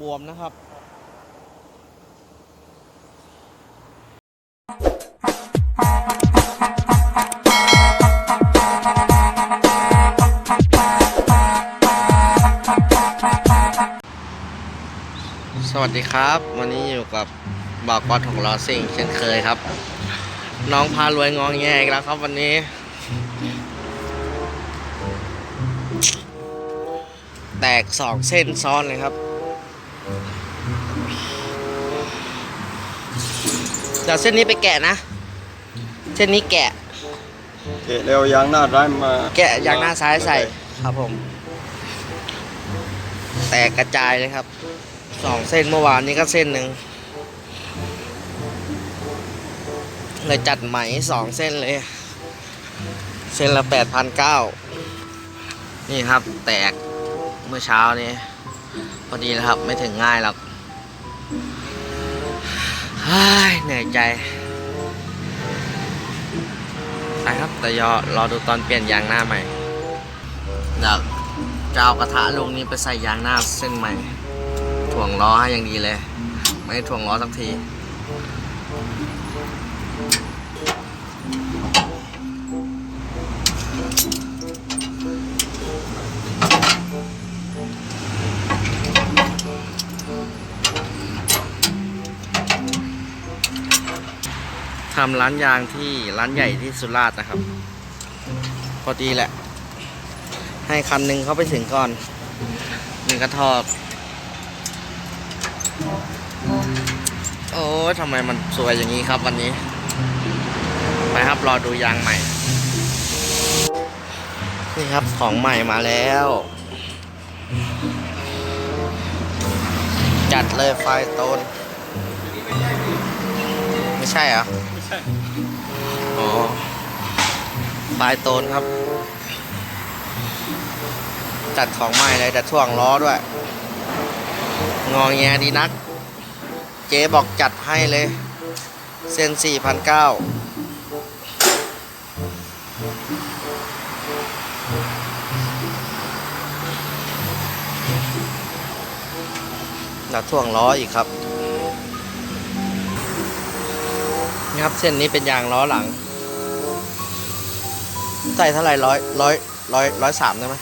บวมนะครับสวัสดีครับ วันนี้อยู่กับบอกวัดของลอซิ่งเช่นเคยครับ น้องพารวยงองแงอีกแล้วครับวันนี้ แตกสองเส้นซ้อนเลยครับ เดี๋ยวเส้นนี้ไปแกะนะ เส้นนี้แกะ เกะเร็วยางหน้าร้ายมาแกะยางหน้าซ้ายใส่ครับผม แตกกระจายเลยครับ สองเส้นเมื่อวานนี้ก็เส้นหนึ่งเลยจัดไหมสองเส้นเลย เส้นละแปดพันเก้านี่ครับ แตกเมื่อเช้านี้ พอดีแล้วครับ ไม่ถึงง่ายหรอกเฮ้ยเหนื่อยใจไปครับแต่ยอรอดูตอนเปลี่ยนยางหน้าใหม่เดี๋ยวจะเอากระทะลุงนี้ไปใส่ยางหน้าเส้นใหม่ ถ่วงล้อให้อย่างดีเลย ไม่ถ่วงล้อสักที ทำร้านยางที่ร้านใหญ่ที่สุราษฎร์นะครับ พอดีแหละ ให้คันหนึ่งเขาไปถึงก่อนนี่กระทอบโอ้ยทำไมมันสวยอย่างนี้ครับวันนี้ ไปครับรอดูยางใหม่ นี่ครับของใหม่มาแล้ว จัดเลยไฟโตน ไม่ใช่เหรอไม่ใช่อ๋อปลายโตนครับ จัดของใหม่เลยแต่ถ่วงล้อด้วย งองแงดีนัก เจ๊บอกจัดให้เลย เส้นสี่พันเก้าแล้วถ่วงล้ออีกครับ ครับ เส้นนี้เป็นยางล้อหลัง ใส่เท่าไหร่ร้อยร้อยร้อยร้อยสามได้ไหม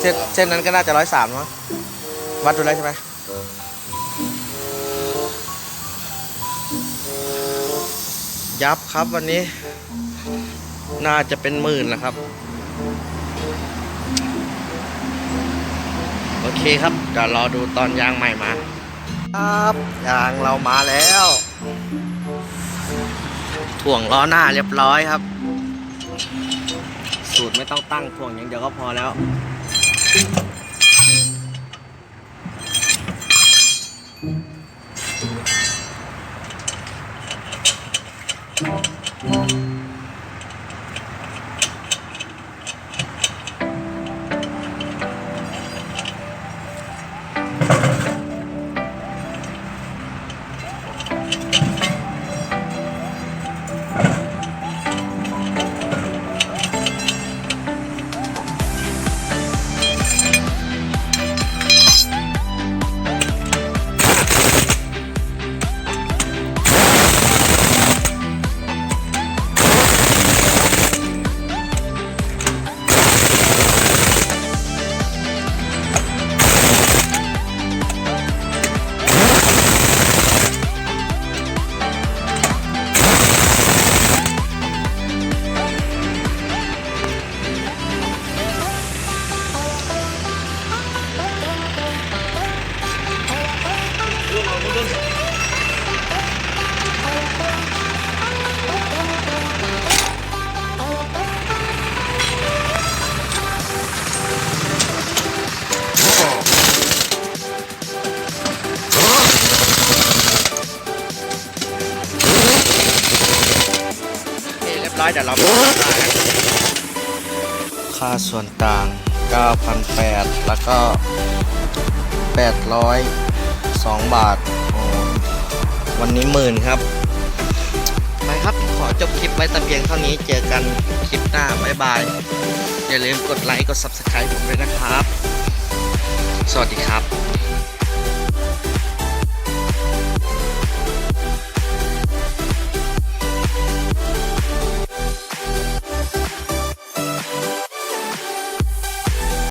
เส้นเส้นนั้นก็น่าจะร้อยสามมั้งวัดดูได้ใช่ไหมยับครับวันนี้ น่าจะเป็นหมื่นแล้วครับ โอเคครับเดี๋ยวรอดูตอนยางใหม่มา ครับยางเรามาแล้ว ถ่วงล้อหน้าเรียบร้อยครับ สูตรไม่ต้องตั้งถ่วงอย่างเดียวก็พอแล้วโอ เคเรียบร้อยเดี๋ยวเราไปดูราคากันค่าส่วนต่าง 9,800 แล้วก็ 802 บาท วันนี้หมื่นครับไปครับขอจบคลิปไว้แต่เพียงเท่านี้เจอกันคลิปหน้าบ๊ายบาย อย่าลืมกดไลค์กด Subscribe ผมด้วยนะครับ สวัสดีครับ